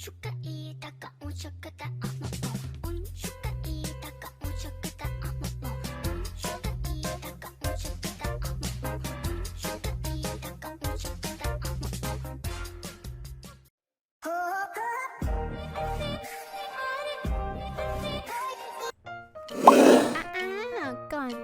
ชุกะอีตะกะอุชุก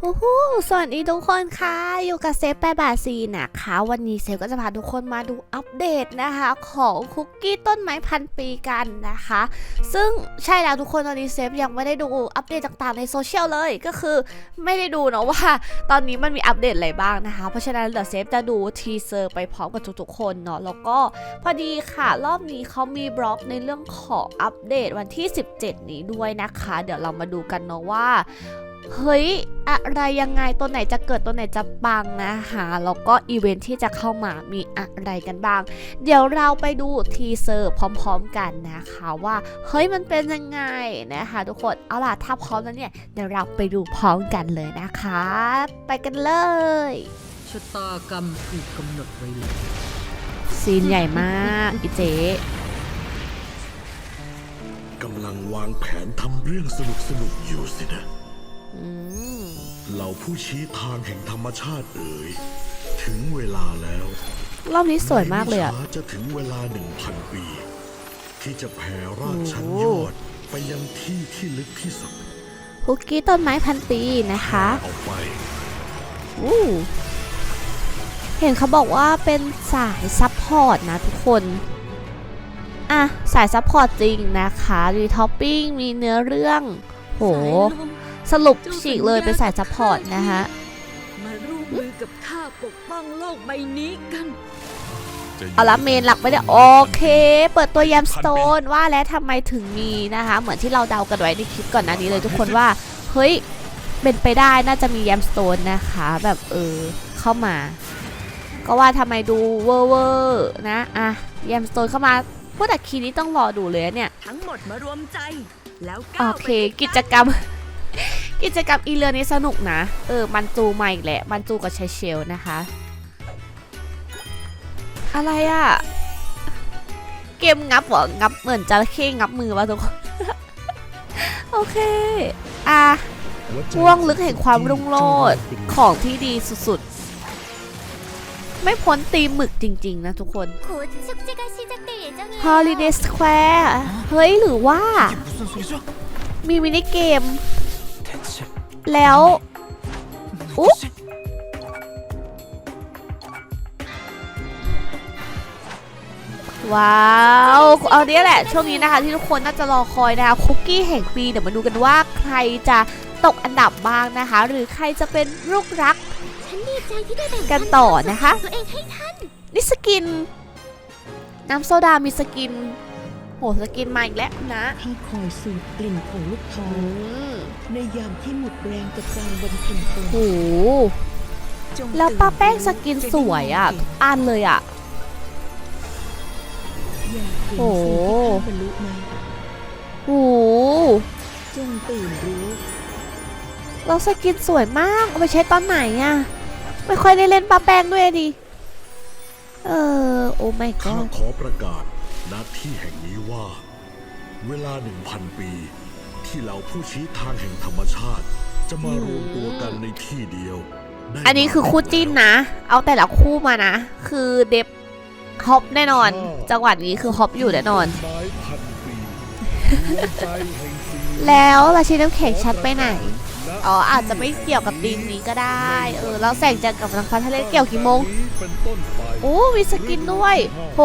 โอ้โหสวัสดีทุกคนค่ะ อยู่กับเซฟแปบาซีนะคะ วันนี้เซฟก็จะพาทุกคนมาดูอัปเดตนะคะ ของคุกกี้ต้นไม้พันปีกันนะคะ ซึ่งใช่แล้วทุกคนตอนนี้เซฟยังไม่ได้ดูอัปเดตต่างๆในโซเชียลเลยก็คือไม่ได้ดูเนาะว่า ตอนนี้มันมีอัปเดตอะไรบ้างนะคะ เพราะฉะนั้นเดี๋ยวเซฟจะดูทีเซอร์ไปพร้อมกับทุกๆคนเนาะแล้วก็พอดีค่ะ รอบนี้เขามีบล็อกในเรื่องของอัปเดตวันที่ 17 นี้ด้วยนะคะ เดี๋ยวเรามาดูกันเนาะว่า เฮ้ย อะไรยังไงตัวไหนจะเกิดตัวไหนจะปังนะคะแล้วก็อีเวนท์ที่จะเข้ามามีอะไรกันบ้าง เดี๋ยวเราไปดูทีเซอร์พร้อมๆกันนะคะว่า เฮ้ยมันเป็นยังไงนะคะทุกคนเอาล่ะถ้าพร้อมแล้วเนี่ยเดี๋ยวเราไปดูพร้อมกันเลยนะคะ ไปกันเลยชะตากรรมถูกกำหนดไว้แล้วซีนใหญ่มากอีเจ๊กำลังวางแผนทำเรื่องสนุกสนุกๆอยู่สินะอืม เหล่าผู้ชี้ทางแห่งธรรมชาติเอ๋ยถึงเวลาแล้วรอบนี้สวยมากเลยอะในไม่ช้จะถึงเวลาหนึ่งพันปี ที่จะแผ่รากชั้นโอ้ยอดไปยังที่ที่ลึกที่สุดคุกกี้ต้นไม้พันปีนะคะออกไปอู้เห็นเขาบอกว่าเป็นสายซัพพอร์ตนะทุกคน อะ สายซัพพอร์ตจริงนะคะมีท็อปปิ้ง มีเนื้อเรื่อง โห สายลมสรุปฉีกเลยเป็นสายซัพพอร์ตนะคะมาร่วมมือกับข้าปกป้องโลกใบนี้กันเอาละเมนหลักไม่ได้โอเค เปิดตัวแยมสโตนว่าแล้วทำไมถึงมีนะคะ เหมือนที่เราเดากันไว้ในคลิปก่อนหน้านี้เลยทุกคนว่า เฮ้ย เป็นไปได้น่าจะมีแยมสโตนนะคะ แบบเออเข้ามา ก็ว่าทำไมดูเวอร์เวอร์นะอะแยมสโตนเข้ามาพูดแต่คีย์นี้ต้องรอดูเลยอะเนี่ยทั้งหมดมารวมใจแล้วโอก้าวเคไปด้วยกิจกรรม กิจกรรมอีเรือนี้สนุกนะ เออ มันจูใหม่แหละ มันจูกับเชเชลนะคะ อะไรอะ่ะ เกมงับหรองับเหมือนจระเข้งับมือวะทุกคน โอเค อะว่วงลึกแห่งความรุ่งโรจน์ของที่ดีสุดๆ ไม่พ้นตีหมึกจริงๆนะทุกคน Holiday Square เฮ้ยหรือว่า มีมินิเกม แล้วอุ๊ว้าว เอาเนี้ยแหละ ช่วงนี้นะคะ ที่ทุกคนน่าจะรอคอยนะคะ คุกกี้แห่งปีเดี๋ยวมาดูกันว่าใครจะตกอันดับบ้างนะคะ หรือใครจะเป็นลูกรักฉันดีใจที่ได้แบ่งกันต่อนะคะตัวเองให้ท่านนี่สกิน น้ำโซดามีสกิน หสกินมาอีกแล้วนะข้าคอยสูดกลิ่นของลูกท้ออืงมในยามที่หมดแรงกับการบำเพ็ญตนโหจงแล้วป้าแป้งสกินสวยอะทุกอันเลยอะอยากเห็นโอ้สิ่งที่ข้าบรรลุไหมโหจงตื่นรู้เราสกินสวยมากเอาไปใช้ตอนไหนอะ ไม่ค่อยได้เล่นป้าแป้งด้วยดิ เออ โอ้ไม่ก็ข้าขอประกาศ ณที่แห่งนี้ว่า เวลาหนึ่งพันปี ที่เหล่าผู้ชี้ทางแห่งธรรมชาติ จะมารวมตัวกันในที่เดียวได้อันนี้คือคู่จิ้นนะ เอาแต่ละคู่มานะ คือเดฟฮอปแน่นอน จังหวัดนี้คือฮอปอยู่แน่นอน ไม้พันปีดวงใจแห่งสิ่งแล้วราชินีน้ำแข็งชัดไปไหน อ๋ออาจจะไม่เกี่ยวกับธีมนี้ก็ได้ เออแล้วแสงจันทร์กับนางฟ้าทะเลเกี่ยวกี่โมงโอ้มีสกินด้วย โห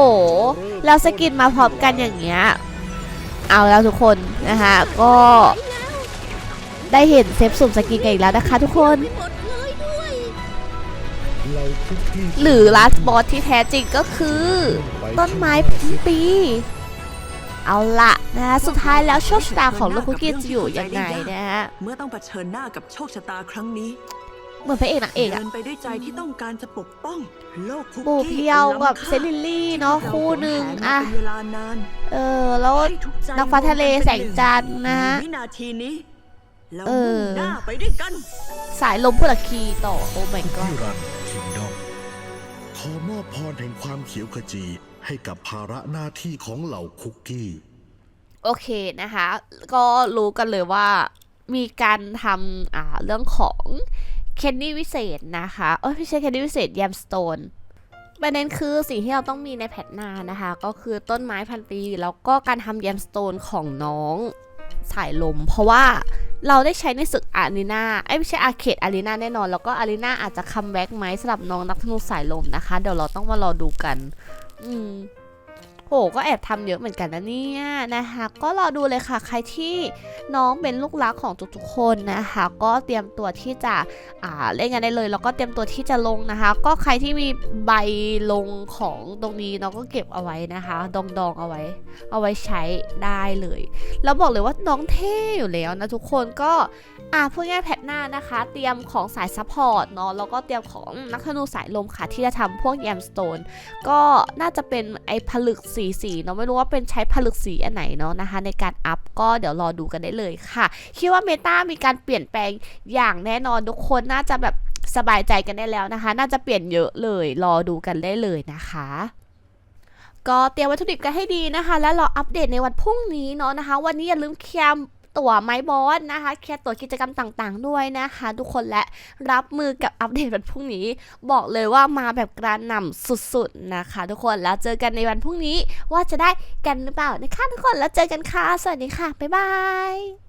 แล้วสกินมาพร้อมกันอย่างเงี้ย เอาแล้วทุกคนนะคะก็ได้เห็นเซฟสุ่มสกินกันอีกแล้วนะคะทุกคน หรือลาสบอสที่แท้จริงก็คือ ต้นไม้พันปี เอาละนะคะสุดท้ายแล้วโชคชะตาของลูกคุกกี้จะอยู่ยังไงนะฮะเมื่อต้องเผชิญหน้ากับโชคชะตาครั้งนี้อเหมือนพระเอกนางเอกอะเดินไปด้วยใจที่ต้องการจะปกป้องโลกคุกกี้ปูเพียวกับอันล้ำค่าเซลิลลี่เนาะที่รคู่หนึ่งวแหนมาอะเป็นเวลานานเออแล้วให้ทุกใจนางฟ้าทะเลแสงจันทร์นะวินาทีนี้แล้วเออมุ่งหน้าไปด้วยกันสายลมพุรคีต่อโอ้ my ที่ god รันคิงดอม ขอมอบพรแห่งความเขียวขจีให้กับภาระหน้าที่ของเหล่าคุกกี้ โอเคนะคะ ก็รู้กันเลยว่ามีการทำอ่าเรื่องของเคนนี่วิเศษนะคะเอ้ยไม่ใช่เคนนี่วิเศษแยมสโตนประเด็นคือสิ่งที่เราต้องมีในแพทนานะคะ ก็คือต้นไม้พันปี แล้วก็การทำแยมสโตนของน้องสายลม เพราะว่า เราได้ใช้ในศึกอารีนาไอ้ไม่ใช่อาเขตอารีนาแน่นอน แล้วก็อารีนาอาจจะคัมแบ็กไหมสำหรับน้องนักธนูสายลมนะคะ เดี๋ยวเราต้องมารอดูกัน อืม โหก็แอบทำเยอะเหมือนกันนะเนี่ยนะคะก็รอดูเลยค่ะใครที่น้องเป็นลูกรักของทุกๆคนนะคะ ก็เตรียมตัวที่จะอ่าเล่นกันได้เลย แล้วก็เตรียมตัวที่จะลงนะคะ ก็ใครที่มีใบลงของตรงนี้เนาก็เก็บเอาไว้นะคะ ดองดองๆเอาไว้ เอาไว้ใช้ได้เลย แล้วบอกเลยว่าน้องเท่อยู่แล้วนะทุกคนก็อ่าพูดง่ายแพ หน้านะคะ เตรียมของสายซัพพอร์ตเนาะแล้วก็เตรียมของนักธนูสายลมค่ะที่จะทำพวกแยมสโตนก็น่าจะเป็นไอ้ผลึกสีสีเนาะไม่รู้ว่าเป็นใช้ผลึกสีอันไหนเนาะนะคะ ในการอัพก็เดี๋ยวรอดูกันได้เลยค่ะ คิดว่าเมตามีการเปลี่ยนแปลงอย่างแน่นอนทุกคนน่าจะแบบสบายใจกันได้แล้วนะคะ น่าจะเปลี่ยนเยอะเลย รอดูกันได้เลยนะคะก็เตรียมวัตถุดิบกันให้ดีนะคะ แล้วรออัปเดตในวันพรุ่งนี้เนาะนะคะ วันนี้อย่าลืมเคลียร์ ตั๋วไม้บอสนะคะเคลียร์ตั๋วกิจกรรมต่างๆด้วยนะคะ ทุกคนและรับมือกับอัปเดตวันพรุ่งนี้ บอกเลยว่ามาแบบกระหน่ำสุดๆนะคะ ทุกคนแล้วเจอกันในวันพรุ่งนี้ว่าจะได้กันหรือเปล่านะคะทุกคนแล้วเจอกันค่ะสวัสดีค่ะบ๊ายบาย